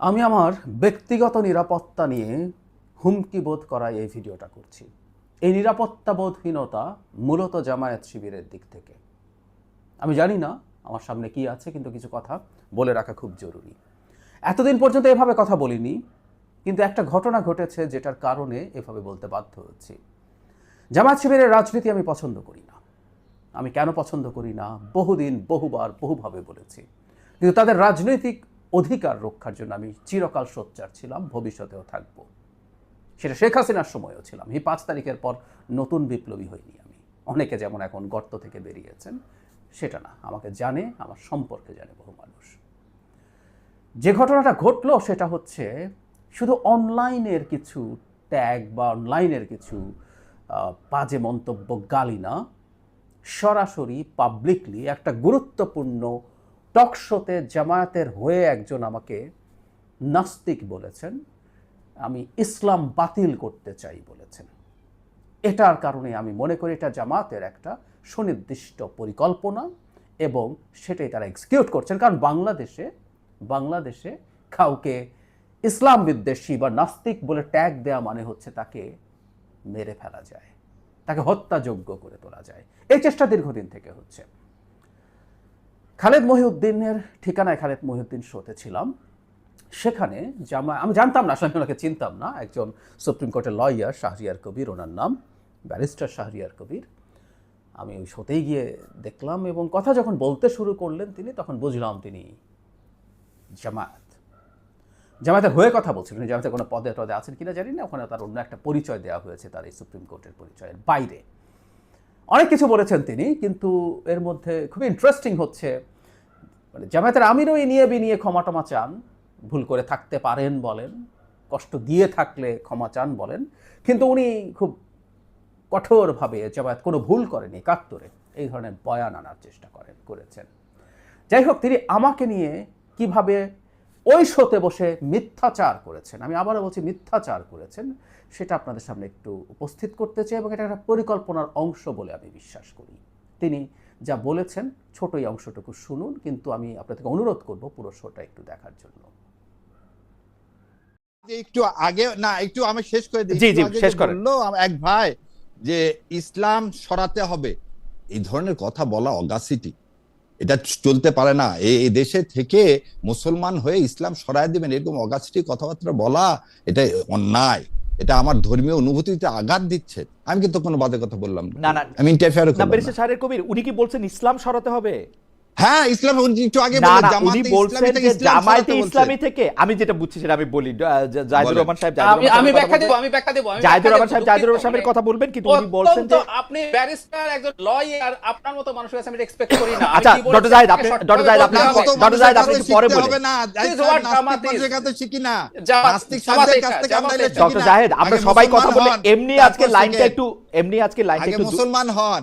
আমি আমার ব্যক্তিগত নিরাপত্তা নিয়ে হুমকি বোধ করায় এই ভিডিওটা করছি। এই নিরাপত্তা বোধহীনতা মূলত জামায়াত শিবিরের দিক থেকে। আমি জানি না আমার সামনে কি আছে, কিন্তু কিছু কথা বলে রাখা খুব জরুরি। এতদিন পর্যন্ত এভাবে কথা বলিনি, কিন্তু একটা ঘটনা ঘটেছে যেটার কারণে এভাবে বলতে বাধ্য হচ্ছি। জামায়াত শিবিরের রাজনীতি আমি পছন্দ করি না। আমি কেন পছন্দ করি না? বহুদিন, বহুবার, বহুভাবে বলেছি। কিন্তু তাদের রাজনৈতিক অধিকার রক্ষার জন্য আমি চিরকাল সোচ্চার ছিলাম, ভবিষ্যতেও থাকব। সেটা শেখ হাসিনার সময়ও ছিলাম। এই পাঁচ তারিখের পর নতুন বিপ্লবী হইনি আমি। অনেকে যেমন এখন গর্ত থেকে বেরিয়েছেন, সেটা না। আমাকে জানে, আমার সম্পর্কে জানে বহু মানুষ। যে ঘটনাটা ঘটলো সেটা হচ্ছে শুধু অনলাইনের কিছু ট্যাগ বা অনলাইনের কিছু বাজে মন্তব্য গালি না, সরাসরি পাবলিকলি একটা গুরুত্বপূর্ণ টক শোতে জামায়াতের হয়ে একজন আমাকে নাস্তিক বলেছেন, আমি ইসলাম বাতিল করতে চাই বলেছেন। এটার কারণে আমি মনে করি এটা জামাতের একটা সুনির্দিষ্ট পরিকল্পনা এবং সেটাই তারা এক্সিকিউট করছেন। কারণ বাংলাদেশে বাংলাদেশে কাউকে ইসলাম বিদ্বেষী বা নাস্তিক বলে ট্যাগ দেওয়া মানে হচ্ছে তাকে মেরে ফেলা যায়, তাকে হত্যাযোগ্য করে তোলা যায়। এই চেষ্টা দীর্ঘদিন থেকে হচ্ছে। খালেদ মহিউদ্দিনের ঠিকানায় খালেদ মহিউদ্দিন শোতে ছিলাম। সেখানে জামা আমি জানতাম না, আসলে ওনাকে চিনতাম না। একজন সুপ্রিম কোর্টের লয়ার, শাহরিয়ার কবির, ওনার নাম। ব্যারিস্টার শাহরিয়ার কবির। আমি ওই শোতেই গিয়ে দেখলাম এবং কথা যখন বলতে শুরু করলেন তিনি, তখন বুঝলাম তিনি জামায়াত। জামায়াতের হয়ে কথা বলছিলেন জামায়াতের কোনো পদে টদে আছেন কিনা জানি না। ওখানে তার অন্য একটা পরিচয় দেওয়া হয়েছে, তার এই সুপ্রিম কোর্টের পরিচয়ের বাইরে। অনেক কিছু বলেছেন তিনি, কিন্তু এর মধ্যে খুবই ইন্টারেস্টিং হচ্ছে মানে জামায়াতের আমিরও এই নিয়ে বিনিয়ে ক্ষমা টমা চান, ভুল করে থাকতে পারেন বলেন, কষ্ট দিয়ে থাকলে ক্ষমা চান বলেন, কিন্তু উনি খুব কঠোরভাবে জামায়াত কোনো ভুল করেনি একাত্তরে এই ধরনের বয়ান আনার চেষ্টা করেন, করেছেন। যাই হোক, তিনি আমাকে নিয়ে কীভাবে ওই শোতে বসে মিথ্যাচার করেছেন। আমি আবারও বলছি মিথ্যাচার করেছেন। সেটা আপনাদের সামনে একটু উপস্থিত করতে চাই এবং এটা একটা পরিকল্পনার অংশ বলে আমি বিশ্বাস করি। তিনি যা বলেছেন ছোট এই অংশটুকু শুনুন কিন্তু আমি আপনাদেরকে অনুরোধ করব পুরো শোটা একটু দেখার জন্য। একটু আগে না একটু আমি শেষ করে দিই। জি, জি, শেষ করেন। এক ভাই যে ইসলাম সরাতে হবে। এই ধরনের কথা বলা অগাসিটি এটা চলতে পারে না। এই দেশে থেকে মুসলমান হয়ে ইসলাম সরাই দেবেন এরকম অগাছটি কথাবার্তা বলা এটা অন্যায়। এটা আমার ধর্মীয় অনুভূতিতে আঘাত দিচ্ছে। আমি কিন্তু কোনো বাদে কথা বললাম? না, না। আমি ইন্টারফেয়ার কবির উনি কি বলছেন ইসলাম সরাতে হবে? হ্যাঁ ইসলাম একটু আগে জামায়াতে ইসলামী থেকে আমি যেটা বুঝছি সেটা আমি বলি জাহিদুর রহমান সাহেব আমি ব্যাখ্যা দেবো আমি ব্যাখ্যা দেবো জাহিদুর রহমান সাহেব জাহিদুর রহমান সাহেবের কথা বলবেন কিন্তু উনি বলছেন যে আপনি ব্যারিস্টার একজন লয়ার আপনার মতো মানুষের কাছে আমি এক্সপেক্ট করি না। আচ্ছা, ডক্টর জাহিদ, আপনি- ডক্টর জাহিদ, আপনি-। ডক্টর জাহিদ, আপনি একটু পরে বলেন। থেকে আমরা ডক্টর সবাই কথা বলে এমনি আজকে লাইনটা একটু এমনি আজকে লাইনটা একটু মুসলমান হন।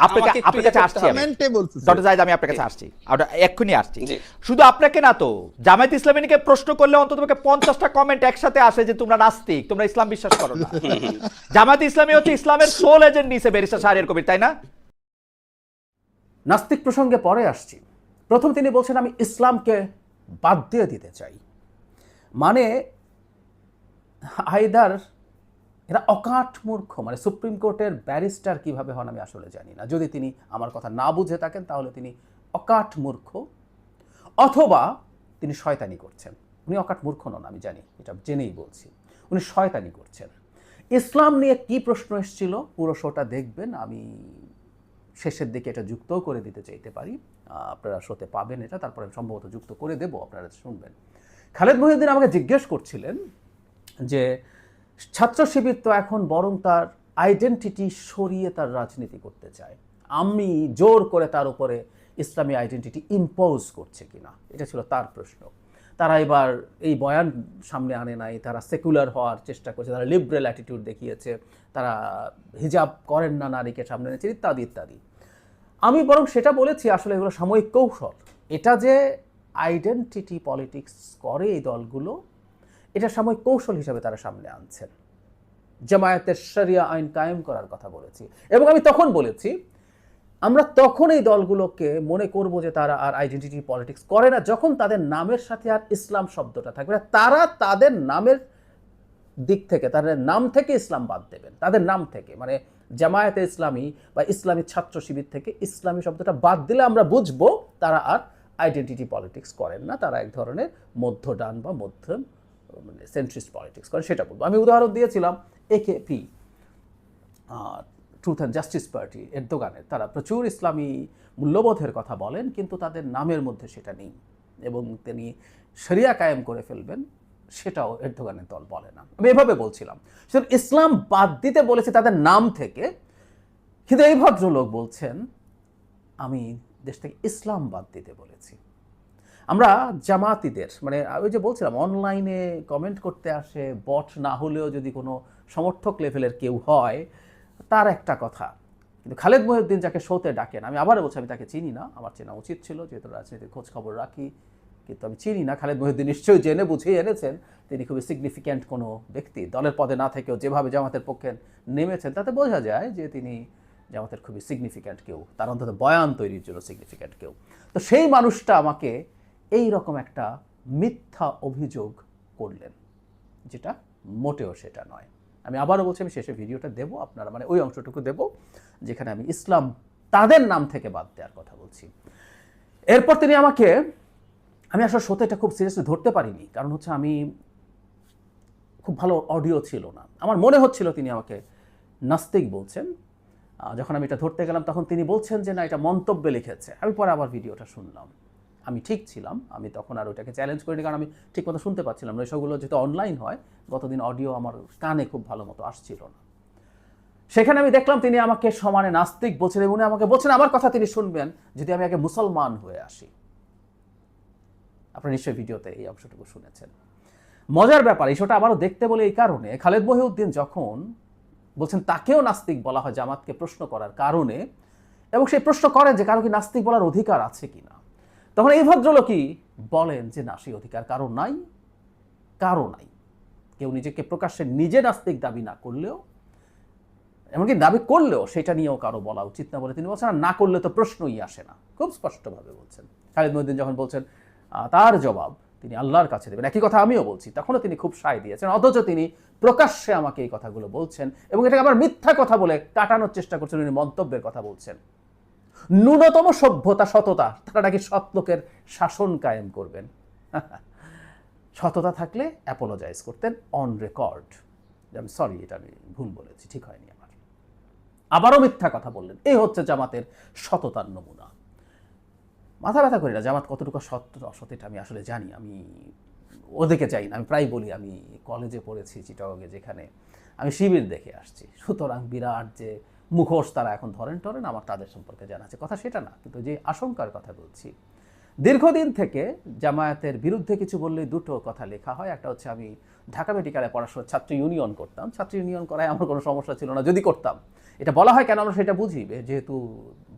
আপনাকে আপনার ইয়ে কাছে আসছি হবে। আমি। কমেন্টে বলতেছি। ডক্টর জাহিদ আমি আপনার কাছে আসছি। এক্ষুনি আসছি। শুধু আপনাকে না তো জামায়াত ইসলামীকে প্রশ্ন করলে অন্তত পঞ্চাশটা কমেন্ট একসাথে আসে যে তোমরা নাস্তিক তোমরা ইসলাম বিশ্বাস করো না। জামায়াত ইসলামী হচ্ছে ইসলামের সোল এজেন্ট শাহরিয়ার কবির তাই না? নাস্তিক প্রসঙ্গে পরে আসছি। প্রথম তিনি বলছেন আমি ইসলামকে বাদ দিয়ে দিতে চাই। মানে হায়দার এরা অকাট মূর্খ মানে সুপ্রিম কোর্টের ব্যারিস্টার কীভাবে হন আমি আসলে জানি না। যদি তিনি আমার কথা না বুঝে থাকেন, তাহলে তিনি অকাট মূর্খ, অথবা তিনি শয়তানি করছেন। উনি অকাট মূর্খ নন, আমি জানি, এটা জেনেই বলছি। উনি শয়তানি করছেন। ইসলাম নিয়ে কি প্রশ্ন এসেছিল, পুরো শোটা দেখবেন, আমি শেষের দিকে এটা যুক্তও করে দিতে চাইতে পারি। আপনারা শোতে পাবেন এটা, তারপরে আমি সম্ভবত যুক্ত করে দেবো, আপনারা শুনবেন। খালেদ মহিউদ্দিন আমাকে জিজ্ঞেস করছিলেন যে ছাত্র শিবির তো এখন বরং তার আইডেন্টিটি সরিয়ে তার রাজনীতি করতে চায়। আমি জোর করে তার উপরে ইসলামী আইডেন্টিটি ইম্পোজ করছে কিনা, এটা ছিল তার প্রশ্ন। তারা এবার এই বয়ান সামনে আনে নাই, তারা সেকুলার হওয়ার চেষ্টা করছে, তারা লিবারেল অ্যাটিটিউড দেখিয়েছে, তারা হিজাব করেন না নারীকে সামনে এনেছে, ইত্যাদি ইত্যাদি। আমি বরং সেটা বলেছি, আসলে এগুলো সাময়িক কৌশল। এটা যে আইডেন্টিটি পলিটিক্স করে এই দলগুলো এটা সাময়িক কৌশল হিসাবে তারা সামনে আনছেন। জামায়াতের শরিয়া আইন কায়েম করার কথা বলেছি। এবং আমি তখন বলেছি, আমরা তখন এই দলগুলোকে মনে করব যে তারা আর আইডেন্টিটি পলিটিক্স করে না, যখন তাদের নামের সাথে আর ইসলাম শব্দটা থাকবে না, তারা তাদের নামের দিক থেকে, তাদের নাম থেকে ইসলাম বাদ দেবেন। তাদের নাম থেকে মানে জামায়াতে ইসলামী বা ইসলামী ছাত্র শিবির থেকে ইসলামী শব্দটা বাদ দিলে আমরা বুঝব তারা আর আইডেন্টিটি পলিটিক্স করেন না। তারা এক ধরনের মধ্য ডান বা মধ্যম মানে সেন্ট্রিস্ট পলিটিক্স করেন সেটা বলব। আমি উদাহরণ দিয়েছিলাম AKP truth and justice party এরদোগানের তারা প্রচুর ইসলামী মূল্যবোধের কথা বলেন, কিন্তু তাদের নামের মধ্যে সেটা নেই। এবং তিনি শরিয়া কায়েম করে ফেলবেন, সেটাও এরদোগানের দল বলে না। আমি এভাবে বলছিলাম। সুতরাং ইসলাম বাদ দিতে বলেছে তাদের নাম থেকে, কিন্তু এই ভদ্রলোক বলছেন, আমি দেশ থেকে ইসলাম বাদ দিতে বলেছি। আমরা জামাতিদের মানে ওই যে বলছিলাম অনলাইনে কমেন্ট করতে আসে বট না হলেও যদি কোনো সমর্থক লেভেলের কেউ হয়, তার একটা কথা। কিন্তু খালেদ মহিউদ্দিন যাকে শোতে ডাকেন, আমি আবারও বলছি, আমি তাকে চিনি না, আমার চেনা উচিত ছিল, যেহেতু রাজনীতির খোঁজ খবর রাখি, কিন্তু আমি চিনি না, খালেদ মহিউদ্দিন নিশ্চয়ই জেনে বুঝেই এনেছেন, তিনি খুবই সিগনিফিক্যান্ট কোনো ব্যক্তি। দলের পদে না থেকেও যেভাবে জামাতের পক্ষে নেমেছেন, তাতে বোঝা যায় যে তিনি জামাতের খুবই সিগনিফিক্যান্ট কেউ, তার অন্তত বয়ান তৈরির জন্য সিগনিফিক্যান্ট কেউ। তো সেই মানুষটা আমাকে এই রকম একটা মিথ্যা অভিযোগ করলেন, যেটা মোটেও সেটা নয়। আমি আবারও বলছি, আমি শেষে ভিডিওটা দেবো আপনারা মানে ওই অংশটুকু দেব, যেখানে আমি ইসলাম তাদের নাম থেকে বাদ দেওয়ার কথা বলছি। এরপর তিনি আমাকে, আমি আসলে সত্যি এটা খুব সিরিয়াসলি ধরতে পারিনি, কারণ হচ্ছে আমি খুব ভালো অডিও ছিল না। আমার মনে হচ্ছিল তিনি আমাকে নাস্তিক বলছেন। যখন আমি এটা ধরতে গেলাম, তখন তিনি বলছেন যে, না, এটা মন্তব্যে লিখেছে। আমি পরে আবার ভিডিওটা শুনলাম। আমি ঠিক ছিলাম, আমি তখন আর ওইটাকে চ্যালেঞ্জ করিনি, কারণ আমি ঠিক মতো শুনতে পাচ্ছিলাম না। এসবগুলো যেহেতু অনলাইন হয়, গতদিন অডিও আমার কানে খুব ভালো মতো আসছিল না। সেখানে আমি দেখলাম তিনি আমাকে সমানে নাস্তিক বলছেন এবং আমাকে বলছেন, আমার কথা তিনি শুনবেন, যদি আমি আগে মুসলমান হয়ে আসি। আপনারা নিশ্চয়ই ভিডিওতে এই অংশটুকু শুনেছেন। মজার ব্যাপার ইস্যুটা আবারও দেখতে বলে এই কারণে খালেদ মহিউদ্দিন যখন বলছেন, তাকেও নাস্তিক বলা হয় জামাতকে প্রশ্ন করার কারণে, এবং সেই প্রশ্ন করেন যে, কারও কি নাস্তিক বলার অধিকার আছে কিনা? তখন এই ভদ্রলোকই বলেন যে, না, সেই অধিকার কারও নাই কারও নাই। কেউ নিজেকে প্রকাশ্যে নিজে নাস্তিক দাবি না করলেও, এমনকি দাবি করলেও সেটা নিয়েও কারও বলা উচিত না বলে তিনি বলছেন। না করলে তো প্রশ্নই আসে না। খুব স্পষ্টভাবে বলছেন। খালিদ মহিউদ্দিন যখন বলছেন তার জবাব তিনি আল্লাহর কাছে দেবেন। একই কথা আমিও বলছি, তখনও তিনি খুব সায় দিয়েছেন, অথচ তিনি প্রকাশ্যে আমাকে এই কথাগুলো বলছেন এবং এটাকে আবার মিথ্যা কথা বলে কাটানোর চেষ্টা করছেন, উনি মন্তব্যের কথা বলছেন। ন্যূনতম সভ্যতা, সততা, তারা নাকি সৎ লোকের শাসন কায়েম করবেন। সততা থাকলে অ্যাপোলোজাইজ করতেন অন রেকর্ড আমি সরি এটা আমি ভুল বলেছি, ঠিক হয়নি আমার। আবারও মিথ্যা কথা বললেন। এই হচ্ছে জামাতের সততার নমুনা। মাথা ব্যথা করি না, জামাত কতটুকু সৎ, অসৎ এটা আমি আসলে জানি। আমি ওদেরকে যাই না, আমি প্রায় বলি, আমি কলেজে পড়েছি চিটাগে যেখানে আমি শিবির দেখে আসছি। সুতরাং বিরাট যে মুখোশ তারা এখন ধরেন টরেন আমার তাদের সম্পর্কে জানা আছে। কথা সেটা না, কিন্তু যে আশঙ্কার কথা বলছি। দীর্ঘদিন থেকে জামায়াতের বিরুদ্ধে কিছু বললে দুটো কথা লেখা হয়। একটা হচ্ছে আমি ঢাকা মেডিকেলে পড়াশোনা, ছাত্র ইউনিয়ন করতাম। ছাত্র ইউনিয়ন করায় আমার কোনো সমস্যা ছিল না, যদি করতাম। এটা বলা হয় কেন আমরা সেটা বুঝি? যেহেতু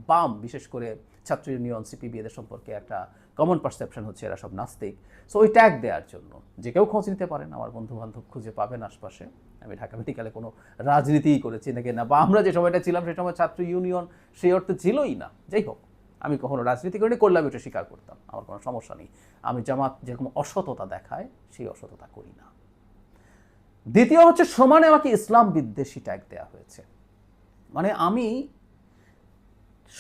বাম, বিশেষ করে ছাত্র ইউনিয়ন সিপিবি এদের সম্পর্কে একটা কমন পারসেপশন হচ্ছে, এরা সব নাস্তিক। সো ওই ট্যাগ দেওয়ার জন্য, যে কেউ খোঁজ নিতে পারেন আমার বন্ধু বান্ধব খুঁজে পাবেন আশপাশে। আমি ঢাকা মেডিকেলে কোনো রাজনীতিই করেছি নাকি না, বা আমরা যে সময়টা ছিলাম, সে সময় ছাত্র ইউনিয়ন সেই অর্থে ছিলই না। যাই হোক, আমি কখনো রাজনীতি করিনি করলাম এটা স্বীকার করতাম, আমার কোনো সমস্যা নেই। আমি জামাত যেরকম অসততা দেখায়, সেই অসততা করি না। দ্বিতীয় হচ্ছে, সমানে আমাকে ইসলাম বিদ্বেষী ট্যাগ দেওয়া হয়েছে। মানে আমি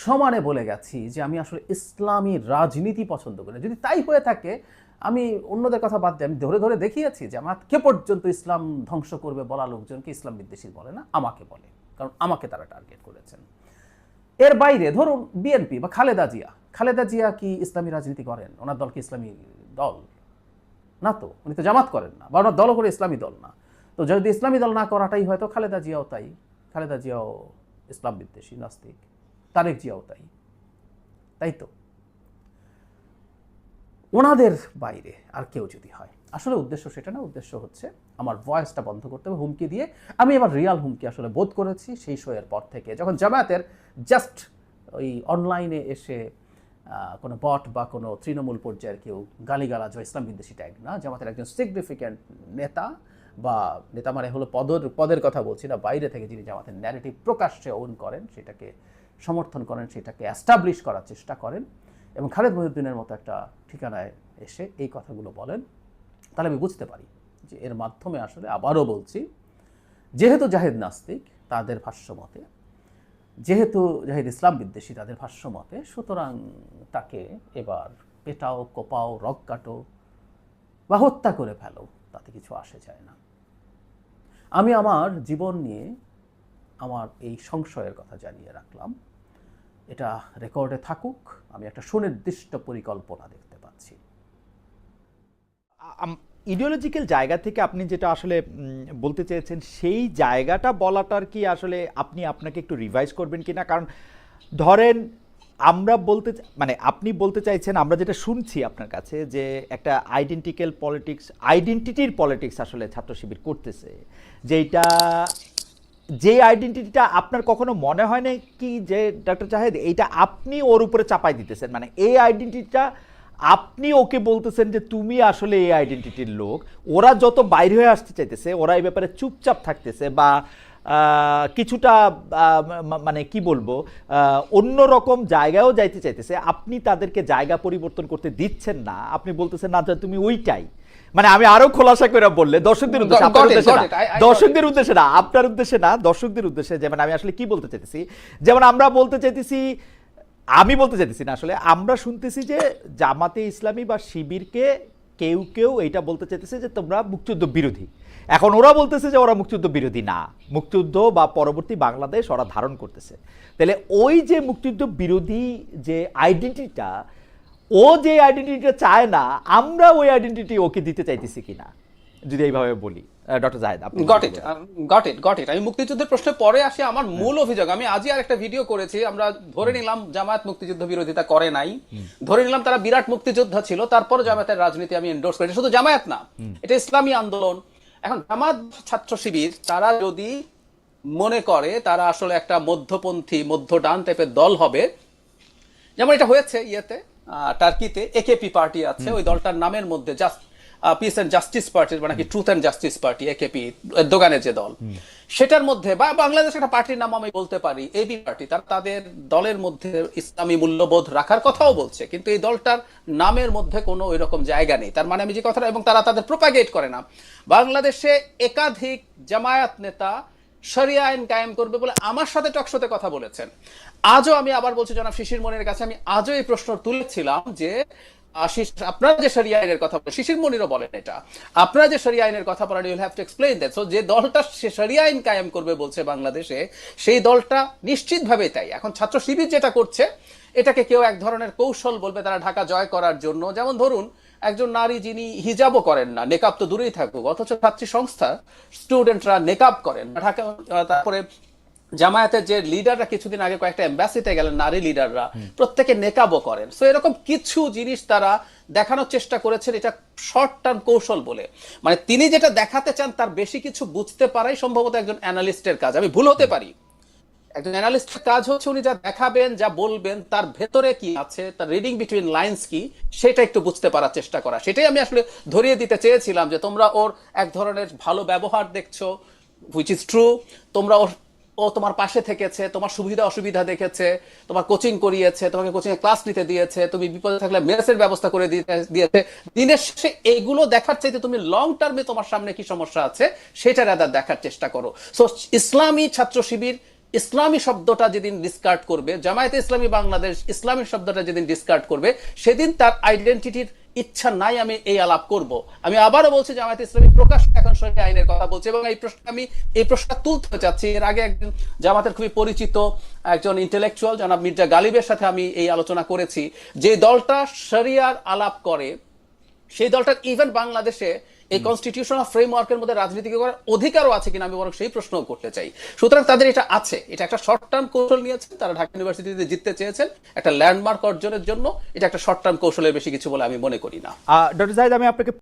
সমানে বলে গেছি যে আমি আসলে ইসলামী রাজনীতি পছন্দ করি। যদি তাই হয়ে থাকে, আমি অন্যদের কথা বাদ দিয়ে আমি ধরে ধরে দেখিয়েছি যে আমার কে পর্যন্ত ইসলাম ধ্বংস করবে বলা লোকজনকে ইসলাম বিদ্বেষী বলে না, আমাকে বলে। কারণ আমাকে তারা টার্গেট করেছেন। এর বাইরে ধরুন বিএনপি বা খালেদা জিয়া। খালেদা জিয়া কি ইসলামী রাজনীতি করেন? ওনার দল কি ইসলামী দল? না তো, উনি তো জামাত করেন না, বা ওনার দলও করে ইসলামী দল না। তো যদি ইসলামী দল না করাটাই হয়তো খালেদা জিয়াও তাই। খালেদা জিয়াও ইসলাম বিদ্বেষী, নাস্তিক। তারেক জিয়াও তাই। তাই তো? ওনাদের বাইরে আর কেউ যদি হয়, আসলে উদ্দেশ্য সেটা না, উদ্দেশ্য হচ্ছে আমার ভয়েসটা বন্ধ করতে হবে হুমকি দিয়ে। আমি এবার রিয়াল হুমকি আসলে বোধ করেছি সেই শোয়ের পর থেকে। যখন জামায়াতের জাস্ট ওই অনলাইনে এসে কোনো বট বা কোনো তৃণমূল পর্যায়ের কেউ গালিগালাজ বা ইসলাম বিদ্বেষী ট্যাগ না, জামাতের একজন সিগনিফিক্যান্ট নেতা বা নেতা মানে হলো পদের পদের কথা বলছি না, বাইরে থেকে যিনি জামাতের ন্যারেটিভ প্রকাশ্যে ওন করেন, সেটাকে সমর্থন করেন, সেটাকে অ্যাস্টাবলিশ করার চেষ্টা করেন এবং খালেদ মহিউদ্দিনের মতো একটা ঠিকানায় এসে এই কথাগুলো বলেন। তাহলে আমি বুঝতে পারি যে এর মাধ্যমে আসলে আবারও বলছি, যেহেতু জাহেদ নাস্তিক তাদের ভাষ্যমতে যেহেতু জাহিদ ইসলাম বিদ্বেষী তাদের ভাষ্যমতে সুতরাং তাকে এবার পেটাও, কোপাও রক কাটো বা হত্যা করে ফেলো। তাতে কিছু আসে যায় না। আমি আমার জীবন নিয়ে আমার এই সংশয়ের কথা জানিয়ে রাখলাম। এটা রেকর্ডে থাকুক, আমি একটা সুনির্দিষ্ট পরিকল্পনা দেখতে পাচ্ছি। ইডিওলজিক্যাল জায়গা থেকে আপনি যেটা আসলে বলতে চেয়েছেন, সেই জায়গাটা বলাটার কি আসলে আপনি আপনাকে একটু রিভাইজ করবেন কিনা? কারণ ধরেন আমরা বলতে মানে আপনি বলতে চাইছেন, আমরা যেটা শুনছি আপনার কাছে যে একটা আইডেন্টিক্যাল পলিটিক্স আইডেন্টিটির পলিটিক্স আসলে ছাত্র শিবির করতেছে। যেটা যে আইডেন্টিটিটা আপনার কখনো মনে হয় না কি যে ডক্টর জাহেদ, এইটা আপনি ওর উপরে চাপাই দিতেছেন? মানে এই আইডেন্টিটিটা আপনি ওকে বলতেছেন যে তুমি আসলে এই আইডেন্টিটির লোক। ওরা যত বাইরে হয়ে আসতে চাইতেছে, ওরা এই ব্যাপারে চুপচাপ থাকতেছে বা কিছুটা মানে কি বলব অন্য রকম জায়গায়ও যাইতে চাইতেছে। আপনি তাদেরকে জায়গা পরিবর্তন করতে দিচ্ছেন না। আপনি বলতেছেন না তুমি ওইটাই। মানে আমি আরও খোলাসা করে বললে দর্শকদের উদ্দেশ্যে আপনার উদ্দেশ্যে না। দর্শকদের উদ্দেশ্যে না আপনার উদ্দেশ্যে না দর্শকদের উদ্দেশ্যে যেমন আমি আসলে কি বলতে চাইতেছি যেমন আমরা বলতে চাইতেছি আমি বলতে চাইতেছি না আসলে আমরা শুনতেছি যে জামাতে ইসলামী বা শিবিরকে কেউ কেউ এটা বলতে চাইতেছে যে তোমরা মুক্তিযুদ্ধ বিরোধী। এখন ওরা বলতেছে যে ওরা মুক্তিযুদ্ধ বিরোধী না। মুক্তিযুদ্ধ বা পরবর্তী বাংলাদেশ ওরা ধারণ করতেছে। তাহলে ওই যে মুক্তিযুদ্ধ বিরোধী যে আইডেন্টিটিটা ও যে আইডেন্টিটিটা চায় না আমরা ওই আইডেন্টিটি ওকে দিতে চাইতেছি কিনা? যদি এইভাবে বলি। ডক্টর জাহেদ আপনি got it got it got it আমি মুক্তিযুদ্ধের প্রশ্নে পরে আসি আমার মূল অভিযোগ। আমি আজই আর একটা ভিডিও করেছি আমরা ধরে নিলাম জামায়াত মুক্তিযুদ্ধ বিরোধিতা করে নাই। ধরে নিলাম তারা বিরাট মুক্তিযোদ্ধা ছিল তারপর জামায়াতের রাজনীতি আমি এন্ডোর্স করি। এটা শুধু জামায়াত না এটা ইসলামী আন্দোলন। এখন জামাত ছাত্র শিবির তারা যদি মনে করে তারা আসলে একটা মধ্যপন্থী মধ্য ডান টাইপের দল হবে যেমন এটা হয়েছে ইয়েতে আহ, টার্কিতে একেপি পার্টি আছে ওই দলটার নামের মধ্যে জাস্ট পিস অ্যান্ড জাস্টিস পার্টির মানে কি truth and justice party AKP দোকানের যে দল সেটার মধ্যে বা বাংলাদেশ একটা পার্টির নাম আমি বলতে পারি এবি পার্টি তার তাদের দলের মধ্যে ইসলামী মূল্যবোধ রাখার কথাও বলছে কিন্তু এই দলটার নামের মধ্যে কোনো ওই রকম জায়গা নেই। তার মানে আমি যে কথাটা এবং তারা তাদের প্রোপাগেট করে না। বাংলাদেশে একাধিক জামায়াত নেতা শরিয়া আইন কায়েম করবে বলে আমার সাথে টকশোতে কথা বলেছেন। আজও আমি আবার বলছি জনাব শিশির মনির কাছে আমি আজও এই প্রশ্ন তুলেছিলাম যে আপনারা যে শরিয়া আইনের কথা বলেন, শিশির মনিরও বলেন এটা। যে শরিয়া আইনের কথা বলেন you'll have to explain that so যে দলটা সে শরিয়া আইন কায়েম করবে বলছে বাংলাদেশে, সেই দলটা নিশ্চিতভাবে তাই। এখন ছাত্র শিবির যেটা করছে, এটাকে কেউ এক ধরনের কৌশল বলবে তারা ঢাকা জয় করার জন্য। যেমন ধরুন, একজন নারী যিনি হিজাবও করেন না, নেকাব তো দূরেই থাকুক, অথচ ছাত্রী সংস্থা স্টুডেন্টরা নেকাব করেন। ঢাকা, তারপরে জামায়াতের যে লিডাররা কিছুদিন আগে কয়েকটা এম্বাসিতে গেলেন নারী লিডাররা প্রত্যেকে নেকাবো করেন। সো এরকম কিছু জিনিস তারা দেখানোর চেষ্টা করেছেন এটা শর্ট টার্ম কৌশল বলে। মানে তিনি যেটা দেখাতে চান তার বেশি কিছু বুঝতে পারাই সম্ভবত একজন অ্যানালিস্টের কাজ। আমি ভুল হতে পারি। একজন অ্যানালিস্টের কাজ হচ্ছে উনি যা দেখাবেন যা বলবেন তার ভেতরে কি আছে তার রিডিং বিটুইন লাইন্স কি সেটা একটু বুঝতে পারার চেষ্টা করা। সেটাই আমি আসলে ধরিয়ে দিতে চেয়েছিলাম যে তোমরা ওর এক ধরনের ভালো ব্যবহার দেখছ হুইচ ইজ ট্রু তোমরা ওর ও তোমার পাশে থেকেছে, তোমার সুবিধা অসুবিধা দেখেছে, তোমার কোচিং করিয়েছে, তোমাকে কোচিং ক্লাস নিতে দিয়েছে, তুমি বিপদে থাকলে মেসের ব্যবস্থা করে দিয়েছে। দিনের শেষে এগুলো দেখার চাইতে তুমি লং টার্মে তোমার সামনে কি সমস্যা আছে, সেটা রাদার দেখার চেষ্টা করো। সো ইসলামী ছাত্র শিবির ইসলামী শব্দটা যেদিন ডিসকার্ড করবে, জামায়াতে ইসলামী বাংলাদেশ ইসলামী শব্দটা যেদিন ডিসকার্ড করবে, সেদিন তার আইডেন্টিটির ইচ্ছা নাই আমি এই আলাপ করব। আমি আবারও বলছি, জামায়াতে ইসলামী প্রকাশ এখন সহি আইনের কথা বলছে এবং এই প্রশ্ন আমি, এই প্রশ্নটা তুলতে চাচ্ছি। এর আগে একজন জামাতের খুবই পরিচিত একজন ইন্টেলেকচুয়াল জনাব মির্জা গালিবের সাথে আমি এই আলোচনা করেছি। যে দলটা শরিয়ার আলাপ করে, সেই দলটার ইভেন বাংলাদেশে এই কনস্টিটিউশনাল ফ্রেমওয়ার্কের মধ্যে রাজনীতি করার অধিকারও আছে কিনা আমি বরং সেই প্রশ্ন করতে চাই। সুতরাং তাদের এটা আছে। এটা একটা শর্ট টার্ম কৌশল নিয়েছেন তারা ঢাকা ইউনিভার্সিটিতে জিততে চেয়েছেন। একটা ল্যান্ডমার্ক অর্জনের জন্য এটা একটা শর্ট টার্ম কৌশলের বেশি কিছু বলে আমি মনে করি না। ডক্টর জাহিদ আমি আপনাকে